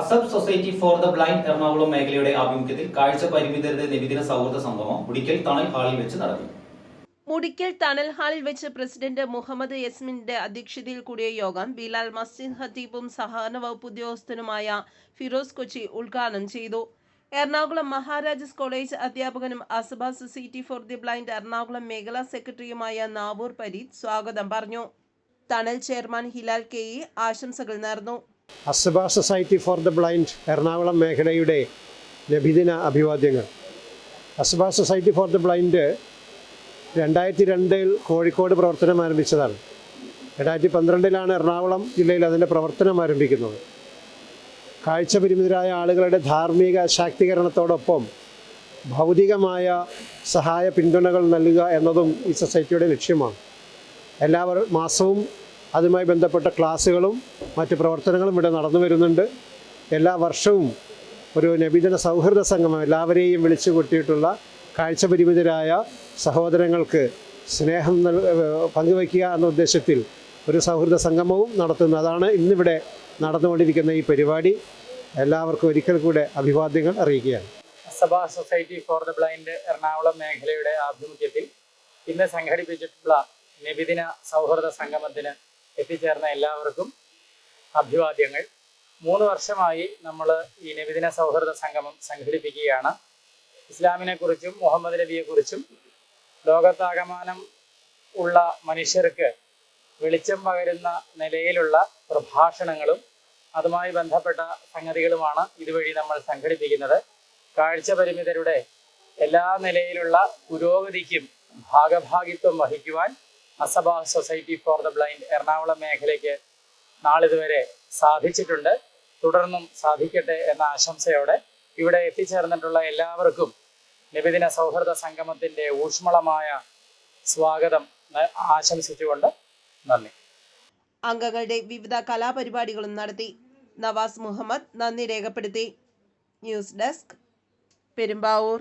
Asab society for the blind Ernakulam മേഖലയുടെ ആഭിമുഖ്യത്തിൽ കാഴ്ച പരിമിതരുടെ നിവിദിന സൗഹൃദ സംഗമം മുടിക്കൽ തണൽ ഹാളിൽ വെച്ച് നടന്നു മുടിക്കൽ തണൽ ഹാളിൽ വെച്ച് പ്രസിഡന്റ് മുഹമ്മദ് യസ്മിന്റെ അധ്യക്ഷതയിൽ കൂടിയ യോഗം ബിലാൽ മസ്ജിദ് ഹത്തീബും സഹകരണ വകുപ്പ് ഉദ്യോഗസ്ഥനുമായ ഫിറോസ് കൊച്ചി ഉദ്ഘാടനം ചെയ്തു. എറണാകുളം മഹാരാജാസ് കോളേജ് അധ്യാപകനും Asab society for the blind Ernakulam മേഖലാ സെക്രട്ടറിയുമായ നാവൂർ പരീദ് സ്വാഗതം പറഞ്ഞു. തണൽ ചെയർമാൻ ഹിലാൽ കെ ആശംസകൾ നേർന്നു. Asab society for the blind Ernakulam മേഖലയുടെ നബിദിന അഭിവാദ്യങ്ങൾ. Asab society for the blind രണ്ടായിരത്തി രണ്ടിൽ കോഴിക്കോട് പ്രവർത്തനം ആരംഭിച്ചതാണ്. രണ്ടായിരത്തി പന്ത്രണ്ടിലാണ് എറണാകുളം ജില്ലയിൽ അതിന്റെ പ്രവർത്തനം ആരംഭിക്കുന്നത്. കാഴ്ച പരിമിതരായ ആളുകളുടെ ധാർമ്മിക ശാക്തീകരണത്തോടൊപ്പം ഭൗതികമായ സഹായ പിന്തുണകൾ നൽകുക എന്നതും ഈ സൊസൈറ്റിയുടെ ലക്ഷ്യമാണ്. എല്ലാവർ മാസവും അതുമായി ബന്ധപ്പെട്ട ക്ലാസ്സുകളും മറ്റ് പ്രവർത്തനങ്ങളും ഇവിടെ നടന്നു വരുന്നുണ്ട്. എല്ലാ വർഷവും ഒരു നബിദിന സൗഹൃദ സംഗമം എല്ലാവരെയും വിളിച്ചു കൂട്ടിയിട്ടുള്ള കാഴ്ച പരിമിതരായ സഹോദരങ്ങൾക്ക് സ്നേഹം നൽ പങ്കുവയ്ക്കുക എന്ന ഉദ്ദേശത്തിൽ ഒരു സൗഹൃദ സംഗമവും നടത്തുന്നു. അതാണ് ഇന്നിവിടെ നടന്നുകൊണ്ടിരിക്കുന്ന ഈ പരിപാടി. എല്ലാവർക്കും ഒരിക്കൽ കൂടെ അഭിവാദ്യങ്ങൾ അറിയിക്കുകയാണ്. സഭാ society for the blind Ernakulam മേഖലയുടെ ആഭിമുഖ്യത്തിൽ ഇന്ന് സംഘടിപ്പിച്ചിട്ടുള്ള നബിദിന സൗഹൃദ സംഗമത്തിന് എത്തിച്ചേർന്ന എല്ലാവർക്കും അഭിവാദ്യങ്ങൾ. മൂന്ന് വർഷമായി നമ്മൾ ഈ നബിദിന സൗഹൃദ സംഗമം സംഘടിപ്പിക്കുകയാണ്. ഇസ്ലാമിനെക്കുറിച്ചും മുഹമ്മദ് നബിയെക്കുറിച്ചും ലോകത്താകമാനം ഉള്ള മനുഷ്യർക്ക് വെളിച്ചം പകരുന്ന നിലയിലുള്ള പ്രഭാഷണങ്ങളും അതുമായി ബന്ധപ്പെട്ട സംഗതികളുമാണ് ഇതുവഴി നമ്മൾ സംഘടിപ്പിക്കുന്നത്. കാഴ്ച പരിമിതരുടെ എല്ലാ നിലയിലുള്ള പുരോഗതിക്കും ഭാഗഭാഗിത്വം വഹിക്കുവാൻ Asab society for the blind Ernakulam മേഖലയ്ക്ക് നാളിതുവരെ സാധിച്ചിട്ടുണ്ട്. തുടർന്നും സാധിക്കട്ടെ എന്ന ആശംസയോടെ ഇവിടെ എത്തിച്ചേർന്നിട്ടുള്ള എല്ലാവർക്കും നബിദിന സൗഹൃദ സംഗമത്തിന്റെ ഊഷ്മളമായ സ്വാഗതം. ആശംസിച്ചുകൊണ്ട് നന്ദി. അംഗങ്ങളുടെ വിവിധ കലാപരിപാടികളും നടത്തി നവാസ് മുഹമ്മദ് നന്ദി രേഖപ്പെടുത്തി. News desk Perumbavoor.